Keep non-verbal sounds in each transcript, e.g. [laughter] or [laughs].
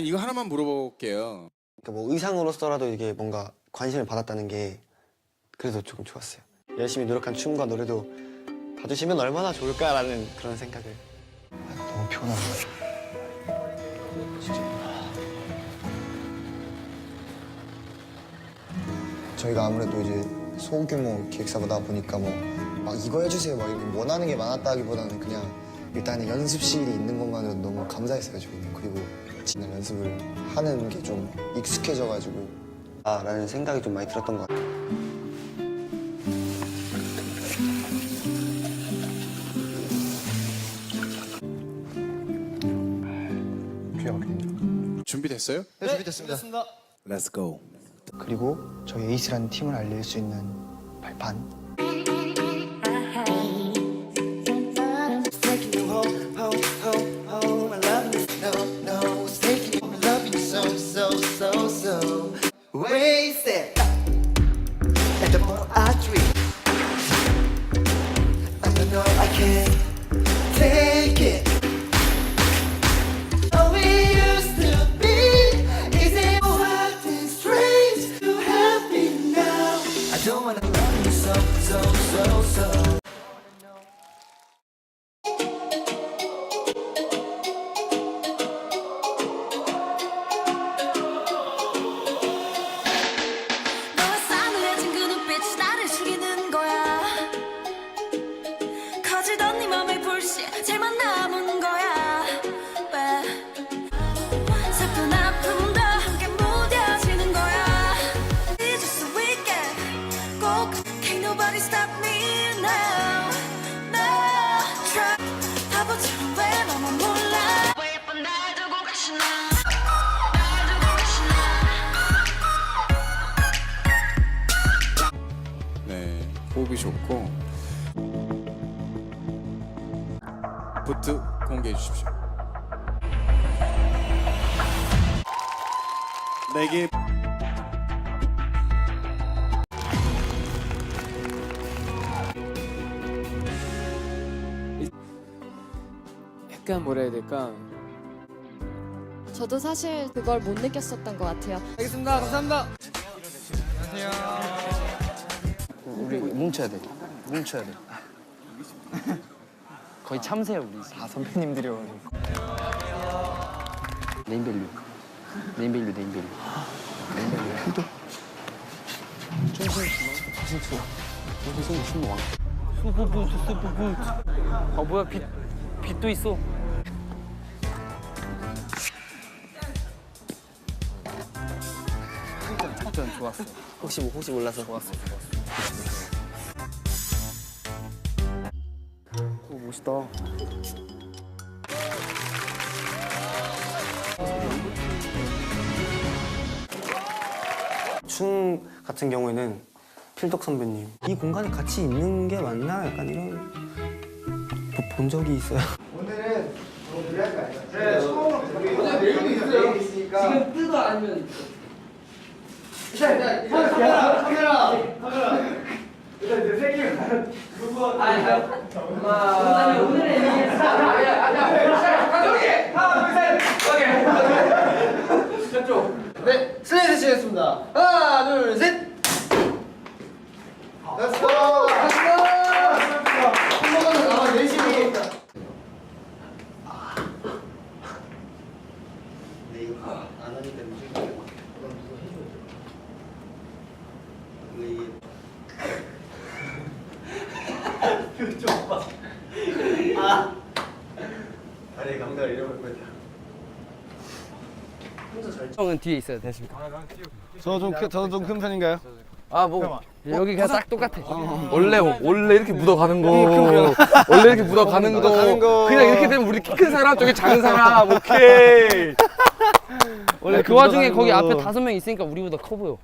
아니 이거 하나만 물어볼게요. 그러니까 뭐 의상으로서라도 이게 뭔가 관심을 받았다는 게 그래도 조금 좋았어요. 열심히 노력한 춤과 노래도 봐주시면 얼마나 좋을까라는 그런 생각을. 아, 너무 피곤하다. 진짜. 저희가 아무래도 이제 소규모 기획사보다 보니까 뭐 막 이거 해주세요 막 이렇게 원하는 게 많았다기보다는 그냥 일단은 연습실이 있는 것만으로 너무 감사했어요 저희는 그리고 지난 연습을 하는 게 좀 익숙해져가지고. 아 라는 생각이 좀 많이 들었던 것 같아요. 준비됐어요? 네 준비됐습니다. Let's go. 그리고 저희 에이스라는 팀을 알릴 수 있는 발판 don't wanna love you so, so, so, so. 네, 호흡이 좋고. 부트 공개해 주십시오. 네개 약간 뭐라 해야 될까? 저도 사실 그걸 못 느꼈었던 것 같아요. 알겠습니다. 감사합니다. 우리 뭉쳐야 돼. 뭉쳐야 돼. [laughs] 거의 참새야 우리. 다 선배님들이어가지고. 네임밸류. 네임밸류 네임밸류. 네임밸류. 슈퍼부트 슈퍼부트. 아 뭐야 빛 빛도 있어. 좋았어. 혹시 뭐 혹시 몰라서 좋았어 좋았어. 오 멋있다. 춤 같은 경우에는 필덕 선배님 이 공간에 같이 있는 게 맞나 약간 이런 뭐 본 적이 있어요. [laughs] 네, 슬레이트 시겠습니다. 하나, 둘, 셋. 렛츠고! 한 번만 더 나와 열심히. [laughs] 형은 뒤에 있어야 되십니까? 저도 좀큰 편인가요? 아 뭐 여기 그냥 딱 똑같아. 원래 원래 이렇게 묻어가는 거. 원래 이렇게 묻어가는 거. 그냥 이렇게 되면 우리 키 큰 사람 저기 작은 사람 오케이. [laughs] 원래 그 와중에 거기 앞에 다섯 명 있으니까 우리보다 커 보여.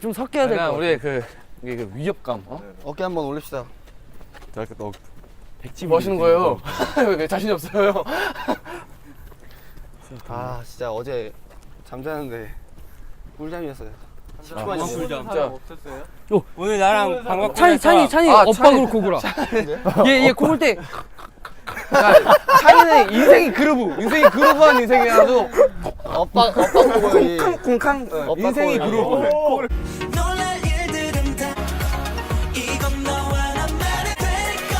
좀 섞여야 될것 같아. 우리 그 이게 그 위협감. 어? 어깨 한번 올립시다. 백지 뭐 하시는 거예요? [laughs] 왜 자신이 없어요? [laughs] 아, 진짜 어제 잠자는데 꿀잠이었어요. 아, 진짜. 오늘 나랑 방금 찬이 찬이 찬이 아. 그걸 고구라. [laughs] 얘얘 고글 때 그러니까 찬이는 인생이 그루브, 인생이 그루브한 인생이라서 엇박 엇박 보고 이 쿵쾅 어, 인생이 그루브. 놀랄 일들은 다 이건 너와 나만의 될걸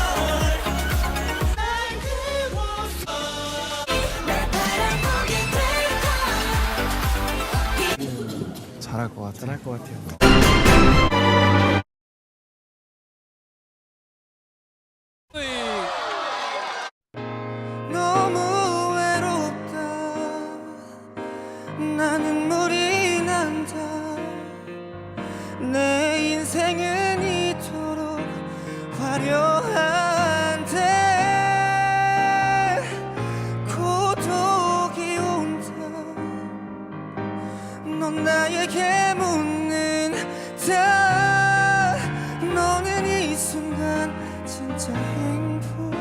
잘할 것 같아. 잘할 것 같아요. 순간 진짜 행복.